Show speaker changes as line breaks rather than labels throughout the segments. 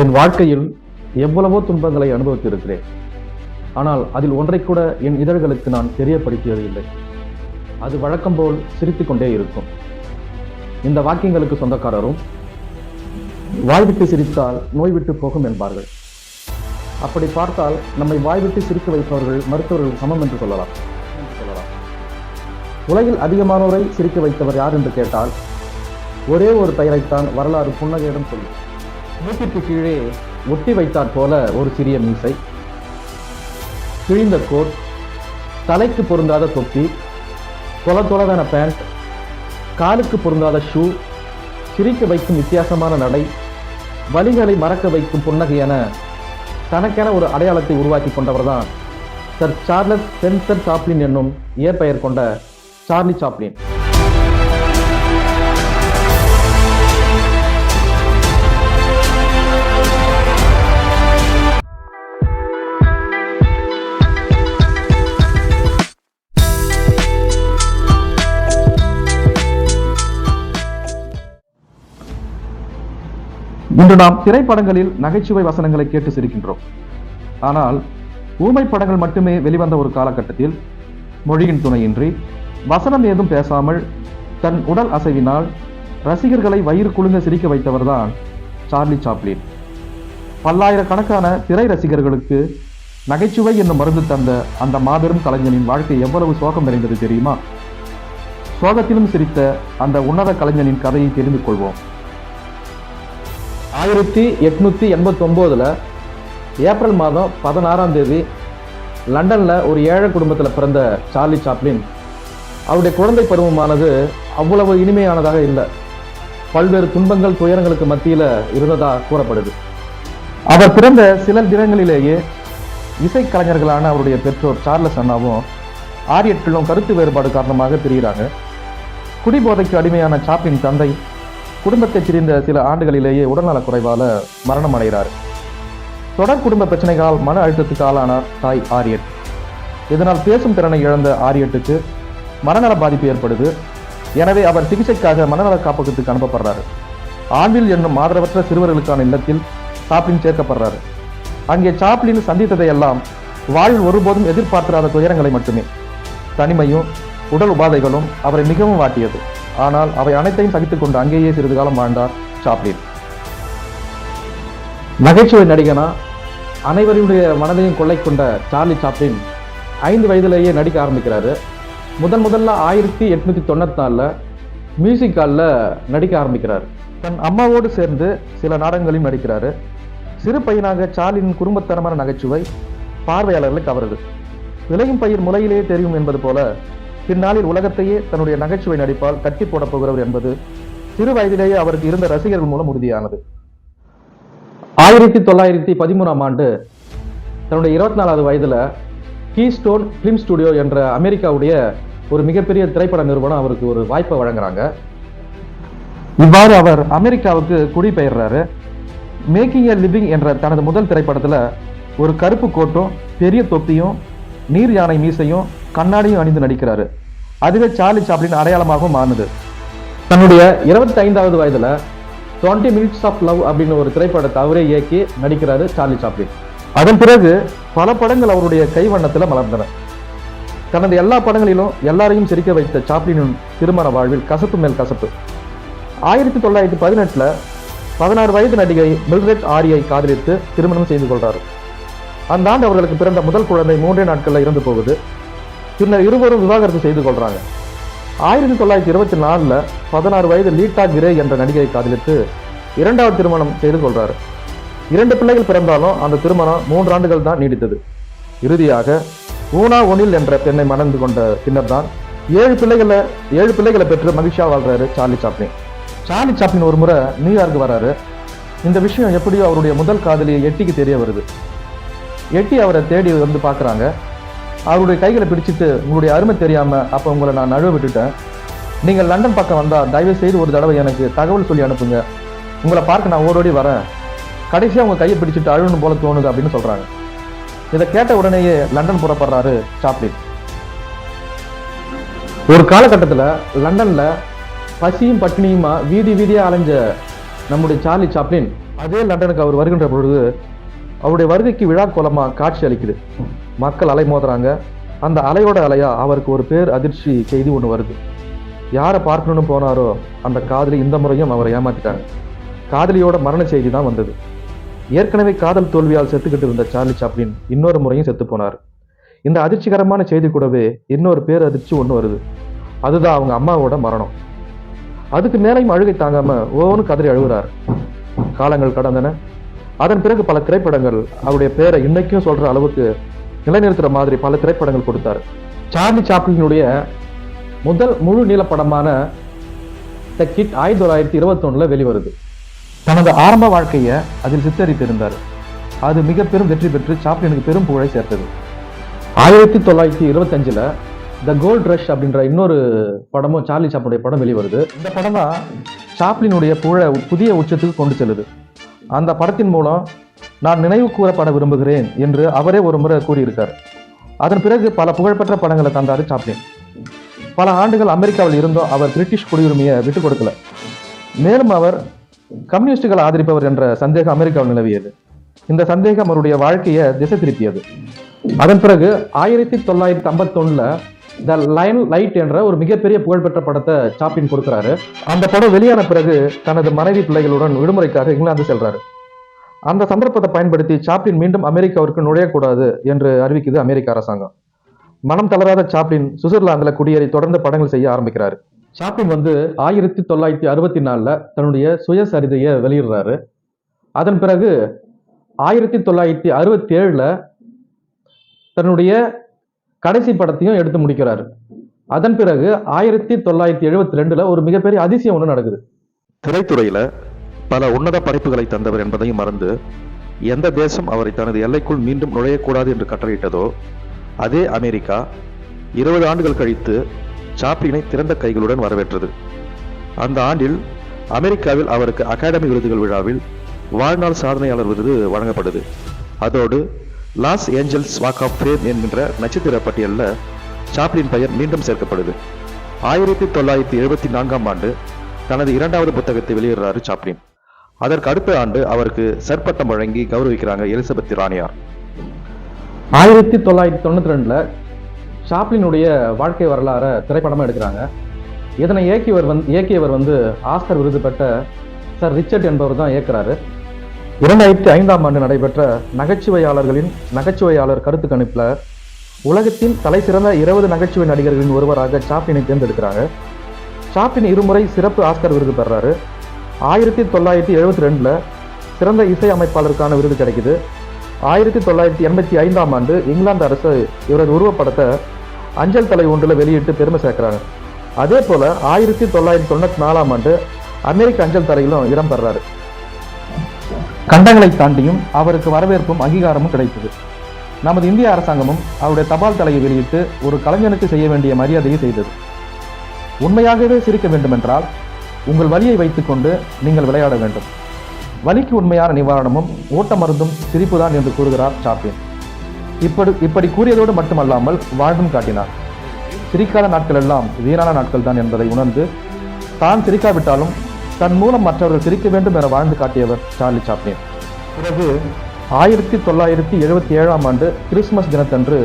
என் வாழ்க்கையில் எவ்வளவோ துன்பங்களை அனுபவித்திருக்கிறேன். ஆனால் அதில் ஒன்றை கூட என் இதழ்களுக்கு நான் தெரியப்படுத்தியது இல்லை. அது வழக்கம் போல் சிரித்துக் கொண்டே இருக்கும். இந்த வாக்கியங்களுக்கு சொந்தக்காரரும் வாய்விட்டு சிரித்தால் நோய் விட்டு போகும் என்பார்கள். அப்படி பார்த்தால் நம்மை வாய்விட்டு சிரித்து சிரிக்க வைப்பவர்கள் மருத்துவர்கள் சமம் என்று சொல்லலாம். சொல்லலாம் உலகில் அதிகமானோரை சிரிக்க வைத்தவர் யார் என்று கேட்டால் ஒரே ஒரு பெயரைத்தான் வரலாறு புன்னகையிடம் சொல்லும். மூக்கிற்கு கீழே ஒட்டி வைத்தாற் போல ஒரு சிறிய மீசை. கிழிந்த கோட் தலைக்கு பொருந்தாத தொப்பி தொல தொலதான பேண்ட் காலுக்கு பொருந்தாத ஷூ சிரிக்க வைக்கும் வித்தியாசமான நடை வலிகளை மறக்க வைக்கும் புன்னகை என தனக்கென ஒரு அடையாளத்தை உருவாக்கி கொண்டவர்தான் சர் சார்லஸ் சென்சர் சாப்ளின் என்னும் இயற்பெயர் கொண்ட சார்லி சாப்ளின். இன்று நாம் திரைப்படங்களில் நகைச்சுவை வசனங்களை கேட்டு சிரிக்கின்றோம். ஆனால் ஊமை படங்கள் மட்டுமே வெளிவந்த ஒரு காலகட்டத்தில் மொழியின் துணையின்றி வசனம் ஏதும் பேசாமல் தன் உடல் அசைவினால் ரசிகர்களை வயிறு குழுங்க சிரிக்க வைத்தவர்தான் சார்லி சாப்ளின். பல்லாயிரக்கணக்கான திரை ரசிகர்களுக்கு நகைச்சுவை என்னும் மருந்து தந்த அந்த மாபெரும் கலைஞனின் வாழ்க்கை எவ்வளவு சோகம் நிறைந்தது தெரியுமா? சோகத்திலும் சிரித்த அந்த உன்னத கலைஞனின் கதையை தெரிந்து கொள்வோம். ஆயிரத்தி எட்நூற்றி எண்பத்தொம்போதில் ஏப்ரல் மாதம் பதினாறாம் தேதி லண்டனில் ஒரு ஏழை குடும்பத்தில் பிறந்த சார்லி சாப்ளின். அவருடைய குழந்தை பருவமானது அவ்வளவு இனிமையானதாக இல்லை. பல்வேறு துன்பங்கள் துயரங்களுக்கு மத்தியில் இருந்ததாக கூறப்படுது. அவர் பிறந்த சில தினங்களிலேயே இசைக்கலைஞர்களான அவருடைய பெற்றோர் சார்லஸ் அண்ணாவும் ஆரியட்களும் கருத்து வேறுபாடு காரணமாக பிரிகிறாங்க. குடிபோதைக்கு அடிமையான சாப்பின் தந்தை குடும்பத்தை பிரிந்த சில ஆண்டுகளிலேயே உடல்நலக் குறைவால் மரணம் அடைகிறார் தொடர் குடும்ப பிரச்சனைகளால் மன அழுத்தத்துக்கு ஆளானார் தாய் ஆரியட் இதனால் பேசும் திறனை இழந்த ஆரியட்டுக்கு மனநல பாதிப்பு ஏற்படுது. எனவே அவர் சிகிச்சைக்காக மனநல காப்பகத்துக்கு அனுப்பப்படுறாரு. ஆண்டில் என்னும் ஆதரவற்ற சிறுவர்களுக்கான இல்லத்தில் சாப்ளின் சேர்க்கப்படுறாரு. அங்கே சாப்ளின் சந்தித்ததையெல்லாம் வாழ்வில் ஒருபோதும் எதிர்பார்த்திராத துயரங்களை மட்டுமே. தனிமையும் உடல் உபாதைகளும் அவரை மிகவும் வாட்டியது. ஆனால் அவை அனைத்தையும் சகித்துக் கொண்டு அங்கேயே சிறிது காலம் வாழ்ந்தார் சாப்ளின் நகைச்சுவை நடிகனா? அனைவருடைய மனதையும் கொள்ளை கொண்ட சார்லி சாப்ளின் ஐந்து வயதிலேயே நடிக்க ஆரம்பிக்கிறாரு. முதன் முதல்ல ஆயிரத்தி எட்நூத்தி தொண்ணூத்தி நாலுல மியூசிக் ஹாலில் நடிக்க ஆரம்பிக்கிறார். தன் அம்மாவோடு சேர்ந்து சில நாடகங்களையும் நடிக்கிறாரு. சிறு பையனாக சார்லின் குடும்பத்தனமான நகைச்சுவை பார்வையாளர்களை கவருது விளையும் பயிர் முளையிலேயே தெரியும் என்பது போல பின்னாளில் உலகத்தையே தன்னுடைய நகைச்சுவை நடிப்பால் கட்டி போடப் போகிறவர் என்பது சிறு வயதிலேயே அவருக்கு இருந்த ரசிகர்கள் மூலம் உறுதியானது. ஆயிரத்தி தொள்ளாயிரத்தி பதிமூணாம் ஆண்டு தன்னுடைய இருபத்தி நாலாவது வயதில் கீஸ்டோன் பிலிம் ஸ்டுடியோ என்ற அமெரிக்காவுடைய ஒரு மிகப்பெரிய திரைப்பட நிறுவனம் அவருக்கு ஒரு வாய்ப்பை வழங்குறாங்க. இவ்வாறு அவர் அமெரிக்காவுக்கு குடிபெயர்றாரு. மேக்கிங் எ லிவிங் என்ற தனது முதல் திரைப்படத்தில் ஒரு கருப்பு கோட்டும் பெரிய தொப்பியும் நீர் யானை மீசையும் கண்ணாடியும் அணிந்து நடிக்கிறாரு. அதுவே சார்லி சாப்ளின் அடையாளமாகவும் மாறுது தன்னுடைய இருபத்தி ஐந்தாவது வயதுல டுவெண்ட்டி மினிட்ஸ் ஆஃப் லவ் அப்படின்னு ஒரு திரைப்படத்தை அவரே இயக்கி நடிக்கிறாரு சார்லி சாப்ளின். அதன் பிறகு பல படங்கள் அவருடைய கைவண்ணத்தில் மலர்ந்தன. தனது எல்லா படங்களிலும் எல்லாரையும் சிரிக்க வைத்த சாப்ளினின் திருமண வாழ்வில் கசப்பு மேல் கசப்பு. ஆயிரத்தி தொள்ளாயிரத்தி பதினெட்டுல பதினாறு வயது நடிகை மில்ரெட் ஆரியை காதலித்து திருமணம் செய்து கொள்கிறார் அந்த ஆண்டு அவர்களுக்கு பிறந்த முதல் குழந்தை மூன்றே நாட்களில் இறந்து போகுது. பின்னர் இருவரும் விவாகரத்து செய்து கொள்றாங்க. ஆயிரத்தி தொள்ளாயிரத்தி இருபத்தி நாலுல பதினாறு வயது லீட்டா கிரே என்ற நடிகையை காதலித்து இரண்டாவது திருமணம் செய்து கொள்றாரு. இரண்டு பிள்ளைகள் பிறந்தாலும் அந்த திருமணம் மூன்று ஆண்டுகள் தான் நீடித்தது. இறுதியாக ஊனா ஒனில் என்ற பெண்ணை மணந்து கொண்ட பின்னர் தான் ஏழு பிள்ளைகளை ஏழு பிள்ளைகளை பெற்று மகிழ்ச்சியாக வாழ்றாரு சார்லி சாப்ளின். சார்லி சாப்ளின் ஒரு முறை நியூயார்க் வராரு. இந்த விஷயம் எப்படியோ அவருடைய முதல் காதலியை எட்டிக்கு தெரிய வருது. எட்டி அவரை தேடி வந்து பார்க்குறாங்க. அவருடைய கைகளை பிடிச்சிட்டு உங்களுடைய அருமை தெரியாமல் அப்போ உங்களை நான் நழுவ விட்டுட்டேன். நீங்கள் லண்டன் பக்கம் வந்தால் தயவு செய்து ஒரு தடவை எனக்கு தகவல் சொல்லி அனுப்புங்க. உங்களை பார்க்க நான் ஓடோடி வரேன். கடைசியாக உங்கள் கையை பிடிச்சிட்டு அழுகணும் போல தோணுது அப்படின்னு சொல்கிறாங்க இதை கேட்ட உடனேயே லண்டன் புறப்படுறாரு சாப்ளின் ஒரு காலகட்டத்தில் லண்டனில் பசியும் பட்டினியுமா வீதி வீதியாக அலைஞ்ச நம்முடைய சார்லி சாப்ளின் அதே லண்டனுக்கு அவர் வருகின்ற பொழுது அவருடைய வருகைக்கு விழா கோலமாக காட்சி அளிக்குது. மக்கள் அலை மோதுறாங்க. அந்த அலையோட அலையா அவருக்கு ஒரு பேர் அதிர்ச்சி செய்தி ஒன்று வருது. யாரை பார்க்கணும்னு போனாரோ அந்த காதலி இந்த முறையும் அவரை ஏமாத்திட்டாங்க. காதலியோட மரண செய்தி தான் வந்தது. ஏற்கனவே காதல் தோல்வியால் செத்துக்கிட்டு இருந்த சார்லி சாப்ளின் இன்னொரு முறையும் செத்து போனார். இந்த அதிர்ச்சிகரமான செய்தி கூடவே இன்னொரு பேர் அதிர்ச்சி ஒன்று வருது. அதுதான் அவங்க அம்மாவோட மரணம். அதுக்கு மேலையும் அழுகை தாங்காம ஓவனு கதறி அழுகுறார். காலங்கள் கடந்தன. அதன் பிறகு பல திரைப்படங்கள் அவருடைய பேரை இன்னைக்கும் சொல்ற அளவுக்கு நிலைநிறுத்துற மாதிரி பல திரைப்படங்கள் கொடுத்தார். சார்லி சாப்ளினுடைய முதல் முழு நீள படமான த கிட் ஆயிரத்தி தொள்ளாயிரத்தி இருபத்தொன்னுல வெளிவருது. தனது ஆரம்ப வாழ்க்கையை அதில் சித்தரித்திருந்தார். அது மிக பெரும் வெற்றி பெற்று சாப்ளினுக்கு பெரும் புகழை சேர்த்தது. ஆயிரத்தி தொள்ளாயிரத்தி இருபத்தஞ்சில் த கோல்ட் ரஷ் அப்படின்ற இன்னொரு படமும் சார்லி சாப்ளினுடைய படம் வெளிவருது. இந்த படம் தான் சாப்ளினுடைய புகழை புதிய உச்சத்துக்கு கொண்டு செல்லுது. அந்த படத்தின் மூலம் நான் நினைவு கூறப்பட விரும்புகிறேன் என்று அவரே ஒரு முறை கூறியிருக்கார். அதன் பிறகு பல புகழ்பெற்ற படங்களை தந்தார் சாப்ளின். பல ஆண்டுகள் அமெரிக்காவில் இருந்தும் அவர் பிரிட்டிஷ் குடியுரிமையை விட்டுக் கொடுக்கல. மேலும் அவர் கம்யூனிஸ்டுகளை ஆதரிப்பவர் என்ற சந்தேகம் அமெரிக்காவில் நிலவியது. இந்த சந்தேகம் அவருடைய வாழ்க்கையை திசை திருப்பியது. அதன் பிறகு ஆயிரத்தி தொள்ளாயிரத்தி ஐம்பத்தொன்னுல த லைன் லைட் என்ற ஒரு மிகப்பெரிய புகழ்பெற்ற படத்தை சாப்பின் கொடுக்குறாரு. அந்த படம் வெளியான பிறகு தனது மனைவி பிள்ளைகளுடன் விடுமுறைக்காக இங்கிலாந்து செல்றாரு. அந்த சந்தர்ப்பத்தை பயன்படுத்தி சாப்ளின் மீண்டும் அமெரிக்காவிற்கு நுழையக்கூடாது என்று அறிவிக்குது அமெரிக்க அரசாங்கம். மனம் தளராத சாப்ளின் சுவிட்சர்லாந்தில் குடியேறி தொடர்ந்து படங்கள் செய்ய ஆரம்பிக்கிறாரு. சாப்ளின் வந்து ஆயிரத்தி தொள்ளாயிரத்தி அறுபத்தி நாலில் தன்னுடைய சுயசரிதையை வெளியிடுறாரு. அதன் பிறகு ஆயிரத்தி தொள்ளாயிரத்தி அறுபத்தி ஏழில் தன்னுடைய கடைசி படத்தையும் எடுத்து முடிக்கிறாரு. அதன் பிறகு ஆயிரத்தி தொள்ளாயிரத்தி எழுபத்தி ரெண்டுல ஒரு மிகப்பெரிய அதிசயம் ஒன்று நடக்குது.
திரைத்துறையில பல உன்னத படைப்புகளை தந்தவர் என்பதையும் மறந்து எந்த தேசம் அவரை தனது எல்லைக்குள் மீண்டும் நுழையக்கூடாது என்று கட்டளையிட்டதோ அதே அமெரிக்கா இருபது ஆண்டுகள் கழித்து சாப்ளினை திறந்த கைகளுடன் வரவேற்றது. அந்த ஆண்டில் அமெரிக்காவில் அவருக்கு அகாடமி விருதுகள் விழாவில் வாழ்நாள் சாதனையாளர் விருது வழங்கப்படுது. அதோடு Los Angeles walk of fame என்கின்ற நட்சத்திர பட்டியலில் சாப்ளின் பெயர் மீண்டும் சேர்க்கப்படுது. ஆயிரத்தி தொள்ளாயிரத்தி எழுபத்தி நான்காம் ஆண்டு தனது இரண்டாவது புத்தகத்தை வெளியிடுறாரு சாப்ளின் அதற்கு அடுத்த ஆண்டு அவருக்கு சற்பட்டம் வழங்கி கௌரவிக்கிறாங்க எலிசபெத் ராணியார்.
ஆயிரத்தி தொள்ளாயிரத்தி தொண்ணூற்றி ரெண்டில் ஷாப்ளினுடைய வாழ்க்கை வரலாறை திரைப்படமாக எடுக்கிறாங்க. இதனை இயக்கியவர் வந்து இயக்கியவர் வந்து ஆஸ்கர் விருது பெற்ற சர் ரிச்சர்ட் என்பவர் தான் இயக்குறாரு. இரண்டாயிரத்தி ஐந்தாம் ஆண்டு நடைபெற்ற நகைச்சுவையாளர்களின் நகைச்சுவையாளர் கருத்து கணிப்பில் உலகத்தின் தலைசிறந்த இருபது நகைச்சுவை நடிகர்களின் ஒருவராக சாப்ளினை தேர்ந்தெடுக்கிறாங்க. சாப்ளின் இருமுறை சிறப்பு ஆஸ்கர் விருது பெறாரு. ஆயிரத்தி தொள்ளாயிரத்தி எழுபத்தி ரெண்டில் சிறந்த இசை அமைப்பாளருக்கான விருது கிடைக்குது. ஆயிரத்தி தொள்ளாயிரத்தி எண்பத்தி ஐந்தாம் ஆண்டு இங்கிலாந்து அரசு இவரது உருவப்படத்தை அஞ்சல் தலை ஒன்றில் வெளியிட்டு பெருமை சேர்க்கிறாங்க. அதே போல் ஆயிரத்தி தொள்ளாயிரத்தி தொண்ணூற்றி நாலாம் ஆண்டு அமெரிக்க அஞ்சல் தலையிலும் இடம் பெறாரு. கண்டங்களை தாண்டியும் அவருக்கு வரவேற்பும் அங்கீகாரமும் கிடைத்தது. நமது இந்திய அரசாங்கமும் அவருடைய தபால் தலையை வெளியிட்டு ஒரு கலைஞனுக்கு செய்ய வேண்டிய மரியாதையை செய்தது. உண்மையாகவே சிரிக்க வேண்டுமென்றால் உங்கள் வலியை வைத்துக்கொண்டு நீங்கள் விளையாட வேண்டும். வலிக்கு உண்மையான நிவாரணமும் ஓட்ட மருந்தும் சிரிப்புதான் என்று கூறுகிறார் சாப்பின் இப்படி இப்படி கூறியதோடு மட்டுமல்லாமல் வாழ்ந்தும் காட்டினார். சிரிக்காத நாட்கள் எல்லாம் வீணான நாட்கள் தான் என்பதை உணர்ந்து தான் சிரிக்காவிட்டாலும் தன் மூலம் மற்றவர்கள் சிரிக்க வேண்டும் என வாழ்ந்து காட்டியவர் சார்லி சாப்ளின். பிறகு ஆயிரத்தி தொள்ளாயிரத்தி எழுபத்தி ஏழாம் ஆண்டு கிறிஸ்துமஸ் தினத்தன்று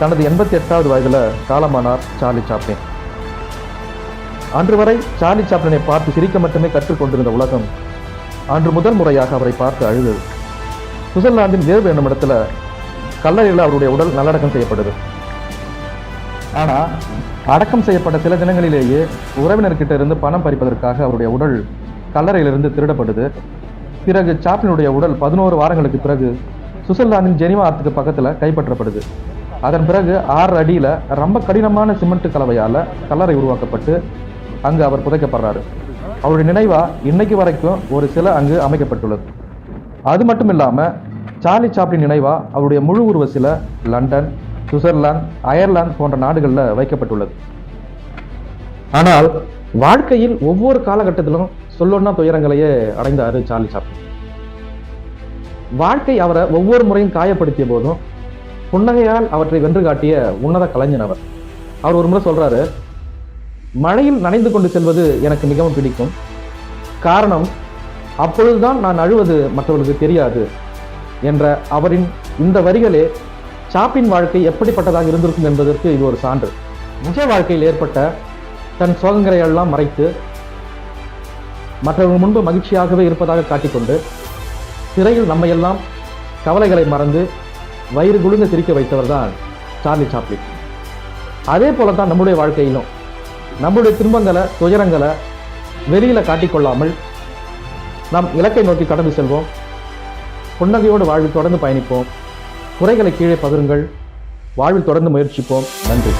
தனது எண்பத்தி எட்டாவது வயதில் காலமானார் சார்லி சாப்ளின். அன்று வரை சார்லி சாப்ளினை பார்த்து சிரிக்க மட்டுமே கற்றுக்கொண்டிருந்த உலகம் அன்று முதல் முறையாக அவரை பார்த்து அழுதது சுவிட்சர்லாந்தின் வேர்வு என்னும் இடத்துல கல்லறையில் அவருடைய உடல் நல்லடக்கம் செய்யப்படுது. ஆனால் அடக்கம் செய்யப்பட்ட சில தினங்களிலேயே உறவினர்கிட்ட இருந்து பணம் பறிப்பதற்காக அவருடைய உடல் கல்லறையிலிருந்து திருடப்படுது பிறகு சாப்ளினுடைய உடல் பதினோரு வாரங்களுக்கு பிறகு சுவிட்சர்லாந்தின் ஜெனிவா ஆற்றுக்கு பக்கத்தில் கைப்பற்றப்படுது அதன் பிறகு ஆறு அடியில் ரொம்ப கடினமான சிமெண்ட் கலவையால் கல்லறை உருவாக்கப்பட்டு அங்கு அவர் புதைக்கப்படுறாரு. அவருடைய நினைவா இன்னைக்கு வரைக்கும் ஒரு சிலை அங்கு அமைக்கப்பட்டுள்ளது. அது மட்டும் இல்லாமல் சார்லி சாப்ளின் நினைவா அவருடைய முழு உருவ சிலை லண்டன் சுவிட்சர்லாந்து அயர்லாந்து போன்ற நாடுகளில் வைக்கப்பட்டுள்ளது. ஆனால் வாழ்க்கையில் ஒவ்வொரு காலகட்டத்திலும் சொல்லொன்னா துயரங்களையே அடைந்தாரு சார்லி சாப்ளின். வாழ்க்கை அவரை ஒவ்வொரு முறையும் காயப்படுத்திய போதும் புன்னகையால் அவற்றை வென்று காட்டிய உன்னத கலைஞன் அவர். அவர் ஒரு முறை சொல்றாரு மழையில் நனைந்து கொண்டு செல்வது எனக்கு மிகவும் பிடிக்கும். காரணம் அப்பொழுதுதான் நான் அழுவது மற்றவர்களுக்கு தெரியாது என்ற அவரின் இந்த வரிகளே சாப்பின் வாழ்க்கை எப்படிப்பட்டதாக இருந்திருக்கும் என்பதற்கு இது ஒரு சான்று. நிஜ வாழ்க்கையில் ஏற்பட்ட தன் சோகங்களை எல்லாம் மறைத்து மற்றவர்கள் முன்பு மகிழ்ச்சியாகவே இருப்பதாக காட்டிக்கொண்டு திரையில் நம்மையெல்லாம் கவலைகளை மறந்து வயிறு குளிர்ந்து சிரிக்க வைத்தவர் தான் சார்லி சாப்ளின். அதே போல தான் நம்முடைய வாழ்க்கையிலும் நம்முடைய துன்பங்களை துயரங்களை வெளியில் காட்டிக்கொள்ளாமல் நாம் இலக்கை நோக்கி கடந்து செல்வோம். புன்னகையோடு வாழ்வில் தொடர்ந்து பயணிப்போம். குறைகளை கீழே பகிருங்கள். வாழ்வில் தொடர்ந்து முயற்சிப்போம். நன்றி.